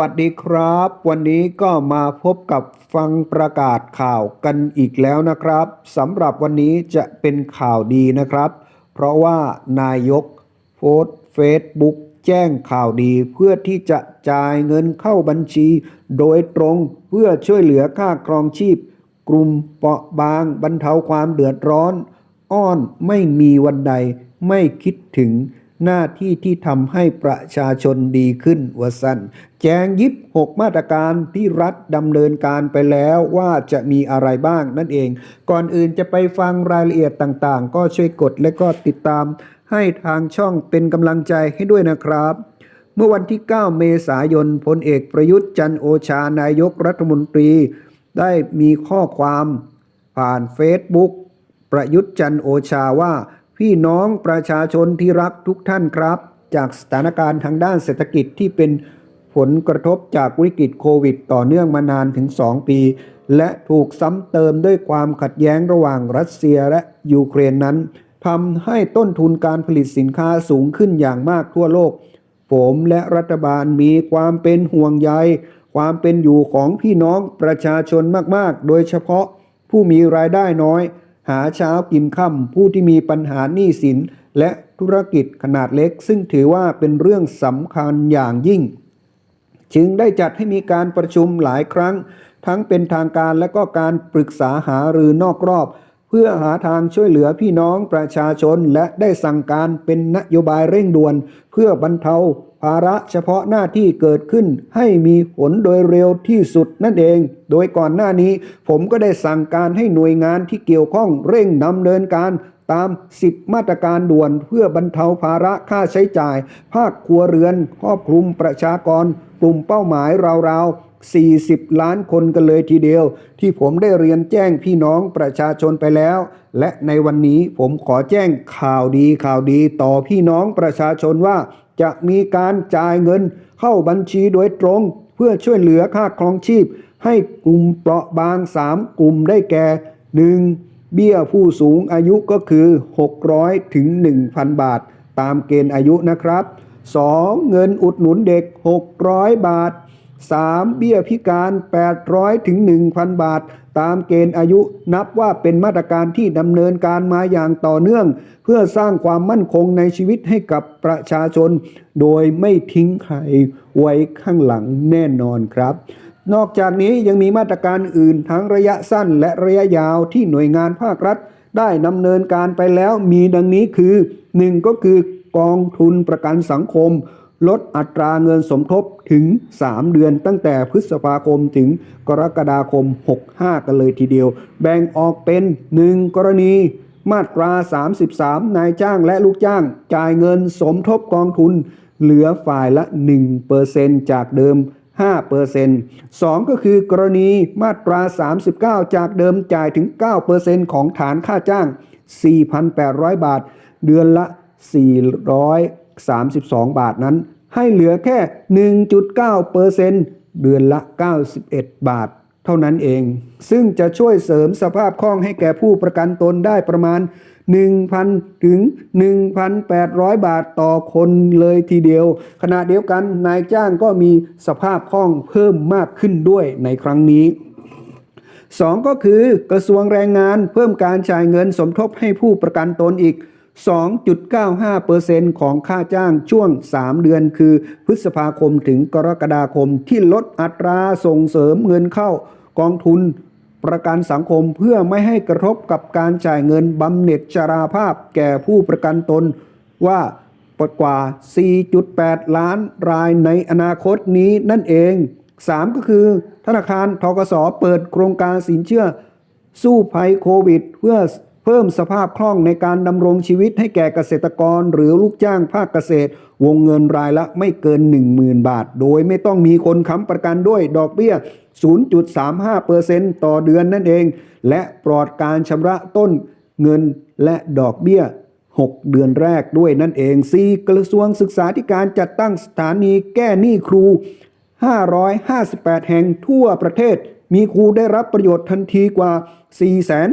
วัสดีครับ วันนี้ก็มาพบกับฟังประกาศข่าวกันอีกแล้วนะครับสำหรับวันนี้จะเป็นข่าวดีนะครับ เพราะว่านายกโพสต์เฟซบุ๊กแจ้งข่าวดีเพื่อที่จะจ่ายเงินเข้าบัญชี โดยตรงเพื่อช่วยเหลือค่าครองชีพ กลุ่มเปราะบางบรรเทาความเดือดร้อน อ้อนไม่มีวันใดไม่คิดถึง หน้าที่ที่ทำให้ประชาชนดีขึ้นวสันแจงยิบ6มาตรการที่รัฐดำเนินการไปแล้วว่าจะมีอะไรบ้างนั่นเอง ก่อนอื่นจะไปฟังรายละเอียดต่างๆ ก็ช่วยกดและก็ติดตาม ให้ทางช่องเป็นกำลังใจให้ด้วยนะครับเมื่อวันที่ 9 เมษายน พลเอกประยุทธ์จันโอชานายกรัฐมนตรี ได้มีข้อความผ่านเฟซบุ๊กประยุทธ์จันโอชาว่า พี่น้องประชาชนที่รักทุกท่านครับ จากสถานการณ์ทางด้านเศรษฐกิจที่เป็นผลกระทบจากวิกฤตโควิด ต่อเนื่องมานานถึง 2 ปี และถูกซ้ำเติมด้วยความขัดแย้งระหว่างรัสเซียและยูเครนนั้นทำให้ต้นทุนการผลิตสินค้าสูงขึ้นอย่างมากทั่วโลก ผมและรัฐบาลมีความเป็นห่วงใย ความเป็นอยู่ของพี่น้องประชาชนมาก ๆ โดยเฉพาะผู้มีรายได้น้อย หาเช้ากินค่ำผู้ที่มีปัญหาหนี้สิน และธุรกิจขนาดเล็ก ซึ่งถือว่าเป็นเรื่องสำคัญอย่างยิ่ง จึงได้จัดให้มีการประชุมหลายครั้ง ทั้งเป็นทางการและก็การปรึกษาหารือนอกรอบ เพื่อหาทางช่วยเหลือพี่น้องประชาชน และได้สั่งการเป็นนโยบายเร่งด่วน เพื่อบรรเทา ภาระเฉพาะหน้าที่เกิดขึ้นให้มีผลโดยเร็วที่สุดนั่นเอง โดยก่อนหน้านี้ ผมก็ได้สั่งการให้หน่วยงานที่เกี่ยวข้องเร่งดำเนินการตาม 10 มาตรการด่วนเพื่อบรรเทาภาระค่าใช้จ่าย ภาคครัวเรือนครอบคลุมประชากร กลุ่มเป้าหมายราวๆ40 ล้านคนกันเลยทีเดียว ที่ผมได้เรียนแจ้งพี่น้องประชาชนไปแล้ว และในวันนี้ผมขอแจ้งข่าวดีข่าวดีต่อพี่น้องประชาชนว่า จะมีการจ่ายเงินเข้าบัญชีโดยตรง เพื่อช่วยเหลือค่าครองชีพ ให้กลุ่มเปราะบาง 3 กลุ่มได้แก่ 1. เบี้ยผู้สูงอายุก็คือ 600 ถึง 1,000 บาท ตามเกณฑ์อายุนะครับ 2. เงินอุดหนุนเด็ก 600 บาท 3. เบี้ยพิการ 800 ถึง 1,000 บาท ตามเกณฑ์อายุนับว่าเป็นมาตรการที่ดำเนินการมาอย่างต่อเนื่อง เพื่อสร้างความมั่นคงในชีวิตให้กับประชาชน โดยไม่ทิ้งใครไว้ข้างหลังแน่นอนครับ นอกจากนี้ยังมีมาตรการอื่นทั้งระยะสั้นและระยะยาวที่หน่วยงานภาครัฐ ได้ดำเนินการไปแล้วมีดังนี้คือ 1. ก็คือกองทุนประกันสังคม ลดอัตราเงินสมทบถึง 3 เดือนตั้งแต่พฤษภาคมถึงกรกฎาคม 65 กันเลยทีเดียว แบ่งออกเป็น 1. กรณี มาตรา 33 นายจ้างและลูกจ้าง จ่ายเงินสมทบกองทุน เหลือฝ่ายละ 1%จากเดิม 5% 2 ก็คือกรณีมาตรา 39 จากเดิมจ่ายถึง 9%ของฐานค่าจ้าง 4,800 บาท เดือนละ 32 บาทนั้น ให้เหลือแค่ 1.9%เดือนละ 91 บาท เท่านั้นเอง ซึ่งจะช่วยเสริมสภาพคล่องให้แก่ผู้ประกันตนได้ประมาณ 1,000 ถึง 1,800 บาทต่อคนเลยทีเดียว ขณะเดียวกันนายจ้างก็มีสภาพคล่องเพิ่มมากขึ้นด้วยในครั้งนี้ 2 ก็คือกระทรวงแรงงานเพิ่มการจ่ายเงินสมทบให้ผู้ประกันตนอีก 2.95%ของค่าจ้างช่วง 3 เดือน คือพฤษภาคมถึงกรกฎาคมที่ลดอัตราส่งเสริมเงินเข้ากองทุน ประกันสังคมเพื่อไม่ให้กระทบกับการจ่ายเงินบำเหน็จชราภาพแก่ผู้ประกันตนว่าปกว่า 4.8 ล้านรายในอนาคตนี้นั่นเอง 3 ก็คือ ธนาคารทกสเปิดโครงการสินเชื่อ สู้ภัยโควิด เพื่อ เพิ่มสภาพคล่องในการดำรงชีวิตให้แก่เกษตรกรหรือลูกจ้างภาคเกษตร วงเงินรายละไม่เกิน 10,000 บาท โดยไม่ต้องมีคนค้ำประกันด้วยดอกเบี้ย 0.35%ต่อเดือนนั่นเอง และปลอดการชำระต้นเงินและดอกเบี้ย 6 เดือนแรกด้วยนั่นเอง 4. กระทรวงศึกษาธิการจัดตั้งสถานีแก้หนี้ครู 558 แห่งทั่วประเทศ มีครูได้รับประโยชน์ทันทีกว่า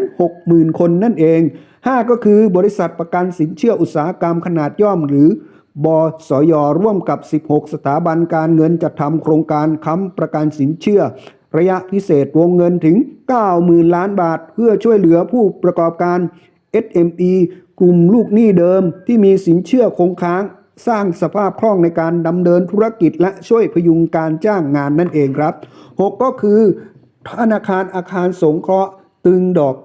460,000 คนนั่นเอง 5 ก็คือบริษัทประกันสินเชื่ออุตสาหกรรมขนาดย่อมหรือบบสยร่วมกับ 16 สถาบันการเงินจัดทำโครงการค้ำประกันสินเชื่อ ระยะพิเศษวงเงินถึง 90,000 ล้านบาท เพื่อช่วยเหลือผู้ประกอบการ SME กลุ่มลูกหนี้เดิมที่มีสินเชื่อคงค้าง สร้างสภาพคล่องในการดำเนินธุรกิจและช่วยพยุงการจ้างงานนั่นเองครับ 6 ก็คือ ธนาคารอาคารสงเคราะห์ตึงดอก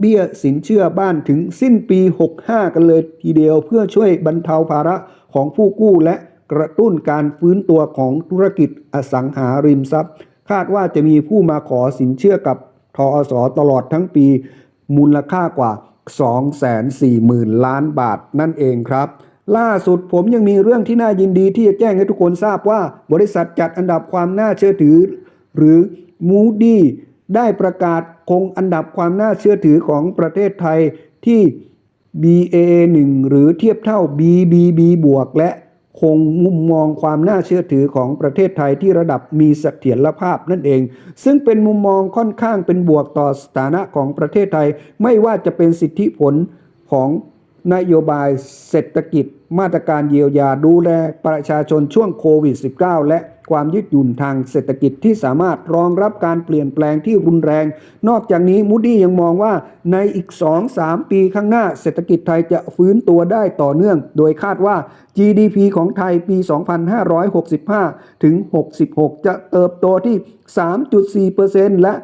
เบี้ยสินเชื่อบ้านถึงสิ้นปี 65 กันเลยทีเดียวเพื่อช่วยบรรเทาภาระของผู้กู้และกระตุ้นการฟื้นตัวของธุรกิจอสังหาริมทรัพย์ คาดว่าจะมีผู้มาขอสินเชื่อกับทอสตลอดทั้งปี มูลค่ากว่า 240,000 ล้านบาทนั่นเองครับ ล่าสุดผมยังมีเรื่องที่น่ายินดีที่จะแจ้งให้ทุกคนทราบว่า บริษัทจัดอันดับความน่าเชื่อถือ หรือ Moody ได้ประกาศคงอันดับความน่าเชื่อถือของประเทศไทยที่ BAA1 หรือเทียบเท่า BBB บวกและคงมุมมองความน่าเชื่อถือของประเทศไทยที่ระดับมีเสถียรภาพนั่นเอง ซึ่งเป็นมุมมองค่อนข้างเป็นบวกต่อสถานะของประเทศไทย ไม่ว่าจะเป็นสิทธิผลของนโยบายเศรษฐกิจ มาตรการเยียวยาดูแลประชาชนช่วงโควิด -19 และความยืดหยุ่นทางเศรษฐกิจที่สามารถรองรับการเปลี่ยนแปลงที่รุนแรง นอกจากนี้มูดี้ยังมองว่าในอีก 2-3 ปีข้างหน้าเศรษฐกิจไทยจะฟื้นตัวได้ต่อเนื่อง โดยคาดว่า GDP ของไทยปี 2565 ถึง 66 จะเติบโตที่ 3.4%และ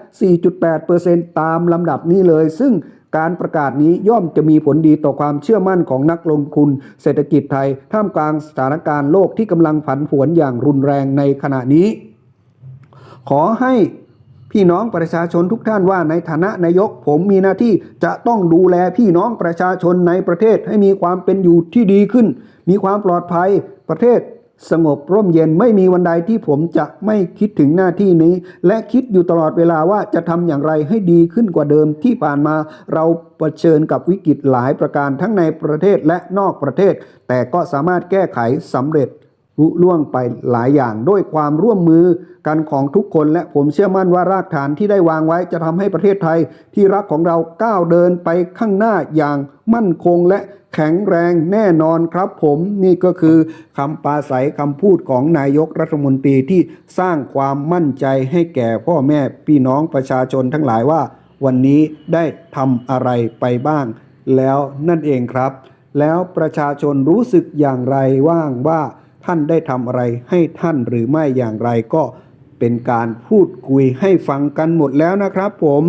4.8%ตามลำดับนี้เลย ซึ่ง การประกาศนี้ย่อมจะมีผลดีต่อความเชื่อมั่นของนักลงทุน เศรษฐกิจไทย ท่ามกลางสถานการณ์โลกที่กำลังผันผวนอย่างรุนแรงในขณะนี้ ขอให้พี่น้องประชาชนทุกท่านว่าในฐานะนายกผมมีหน้าที่จะต้องดูแลพี่น้องประชาชนในประเทศให้มีความเป็นอยู่ที่ดีขึ้น มีความปลอดภัยประเทศ สงบร่มเย็นไม่มีวันใดที่ผมจะไม่คิดถึงหน้าที่นี้ และคิดอยู่ตลอดเวลาว่าจะทำอย่างไรให้ดีขึ้นกว่าเดิมที่ผ่านมา เราเผชิญกับวิกฤตหลายประการทั้งในประเทศและนอกประเทศ แต่ก็สามารถแก้ไขสำเร็จลุล่วงไปหลายอย่างด้วยความร่วมมือกันของทุกคนและผมเชื่อมั่นว่ารากฐานที่ได้วางไว้จะทำให้ประเทศไทยที่รักของเราก้าวเดินไปข้างหน้าอย่างมั่นคงและ แข็งแรงแน่นอนครับผมนี่ก็คือคำปาศัยคำพูดของนายกรัฐมนตรีที่สร้างความมั่นใจให้แก่พ่อแม่พี่น้องประชาชนทั้งหลายว่า วันนี้ได้ทำอะไรไปบ้าง แล้วนั่นเองครับ แล้วประชาชนรู้สึกอย่างไรว่างว่าท่านได้ทำอะไรให้ท่านหรือไม่อย่างไรก็ เป็นการพูดคุยให้ฟังกันหมดแล้วนะครับผม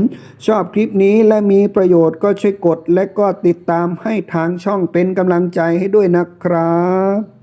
ชอบคลิปนี้และมีประโยชน์ก็ช่วยกดและก็ติดตามให้ทางช่องเป็นกำลังใจให้ด้วยนะครับ